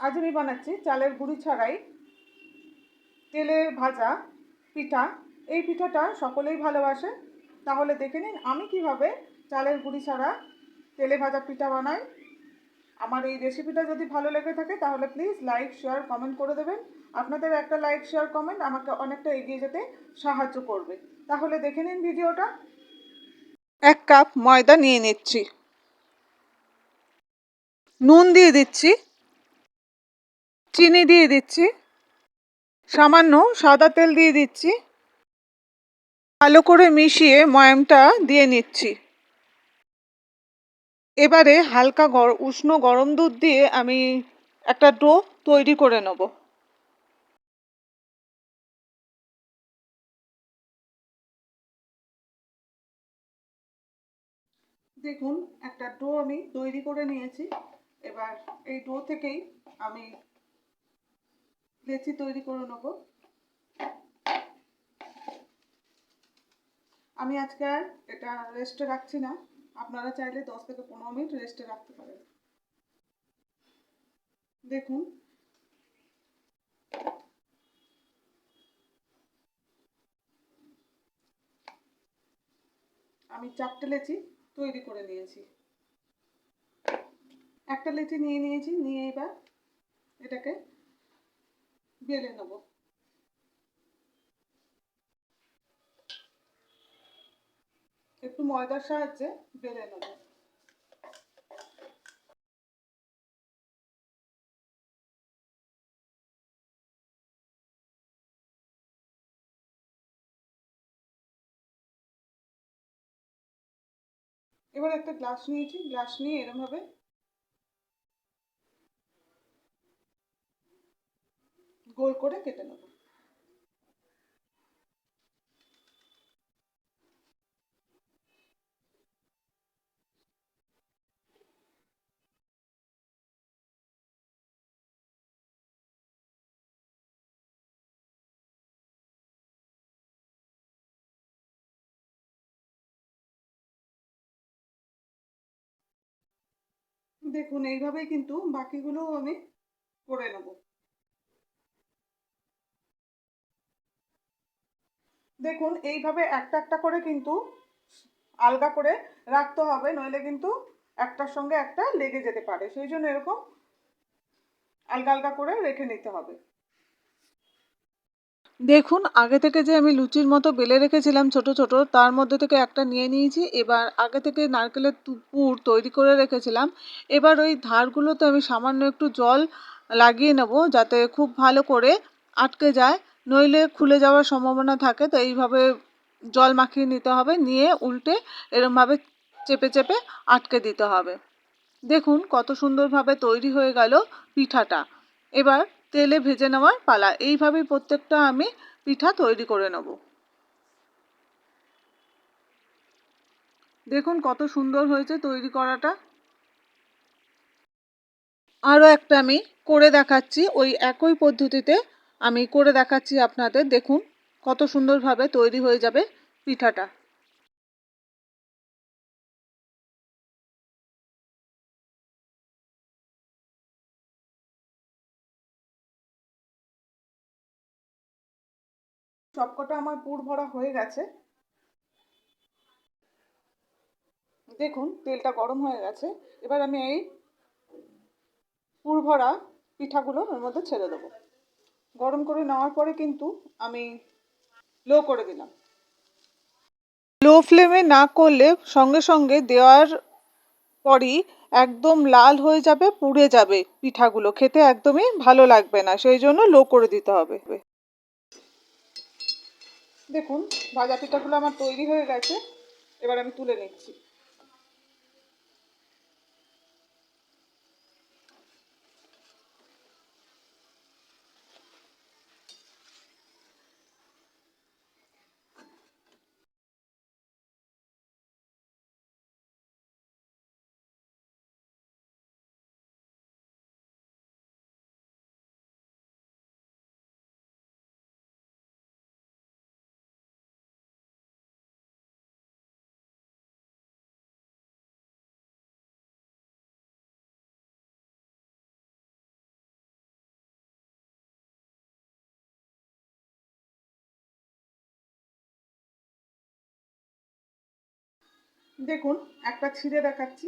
আজ আমি বানাচ্ছি চালের গুঁড়ি ছাড়াই তেলে ভাজা পিঠা। এই পিঠাটা সকলেই ভালোবাসে। তাহলে দেখে নিন আমি কীভাবে চালের গুঁড়ি ছাড়া তেলে ভাজা পিঠা বানাই। আমার এই রেসিপিটা যদি ভালো লেগে থাকে, তাহলে প্লিজ লাইক, শেয়ার, কমেন্ট করে দেবেন। আপনাদের একটা লাইক, শেয়ার, কমেন্ট আমাকে অনেকটা এগিয়ে যেতে সাহায্য করবে। তাহলে দেখে নিন ভিডিওটা। এক কাপ ময়দা নিয়ে নিচ্ছি। নুন দিয়ে দিচ্ছি। চিনি দিয়ে দিচ্ছি। সামান্য সাদা তেল দিয়ে দিচ্ছি। ভালো করে মিশিয়ে ময়ামটা দিয়ে নিচ্ছি। এবারে হালকা গর, উষ্ণ গরম দুধ দিয়ে আমি একটা ডো তৈরি করে নেব। দেখুন, একটা ডো আমি তৈরি করে নিয়েছি। এবার এই ডো থেকেই আমি লেচি তৈরি করে নেব। আমি আজকে আর এটা রেস্টে রাখছি না। আপনারা চাইলে দশ থেকে পনেরো মিনিট রেস্টে রাখতে পারেন। দেখুন। আমি চারটে লেচি তৈরি করে নিয়েছি। একটা লেচি নিয়ে নিয়েছি, নিয়ে এবার এটাকে বেলে নেব একটু ময়দার সাহায্যে বেলে নেব এবার একটা গ্লাস নিয়েছি। গ্লাস নিয়ে এরমভাবে গোল করে কেটে নেব। দেখুন এইভাবেই কিন্তু বাকিগুলোও আমি করে নেব। দেখুন, এইভাবে একটা একটা করে কিন্তু আলগা করে রাখতে হবে, নইলে কিন্তু একটার সঙ্গে একটা লেগে যেতে পারে। সেই জন্য এরকম আলগা আলগা করে রেখে নিতে হবে। দেখুন, আগে থেকে যে আমি লুচির মতো বেলে রেখেছিলাম ছোট ছোট, তার মধ্যে থেকে একটা নিয়ে নিয়েছি। এবার আগে থেকে নারকেলের পুর তৈরি করে রেখেছিলাম। এবার ওই ধারগুলোতে আমি সামান্য একটু জল লাগিয়ে নেব, যাতে খুব ভালো করে আটকে যায়। নইলে খুলে যাওয়ার সম্ভাবনা থাকে, তো এইভাবে জল মাখিয়ে নিতে হবে, নিয়ে উল্টে এরমভাবে চেপে চেপে আটকে দিতে হবে। দেখুন কত সুন্দরভাবে তৈরি হয়ে গেল পিঠাটা। এবার তেলে ভেজে নেওয়ার পালা, এইভাবেই প্রত্যেকটা আমি পিঠা তৈরি করে নেব। দেখুন কত সুন্দর হয়েছে তৈরি করাটা। আরও একটা আমি করে দেখাচ্ছি, ওই একই পদ্ধতিতে আমি করে দেখাচ্ছি আপনাদের, দেখুন কত সুন্দরভাবে তৈরি হয়ে যাবে পিঠাটা। সবকটা আমার পুর ভরা হয়ে গেছে। দেখুন, তেলটা গরম হয়ে গেছে। এবার আমি এই পুর ভরা পিঠাগুলো ওর মধ্যে ছেড়ে দেবো। গরম করে নেওয়ার পরে কিন্তু আমি লো করে দিলাম। লো ফ্লেমে না করলে সঙ্গে সঙ্গে দেওয়ার পরই একদম লাল হয়ে যাবে, পুড়ে যাবে পিঠাগুলো। খেতে একদমই ভালো লাগবে না, সেই জন্য লো করে দিতে হবে। দেখুন, ভাজা পিঠাগুলো আমার তৈরি হয়ে গেছে, এবার আমি তুলে নিচ্ছি। দেখুন একটা ছিঁড়ে দেখাচ্ছি।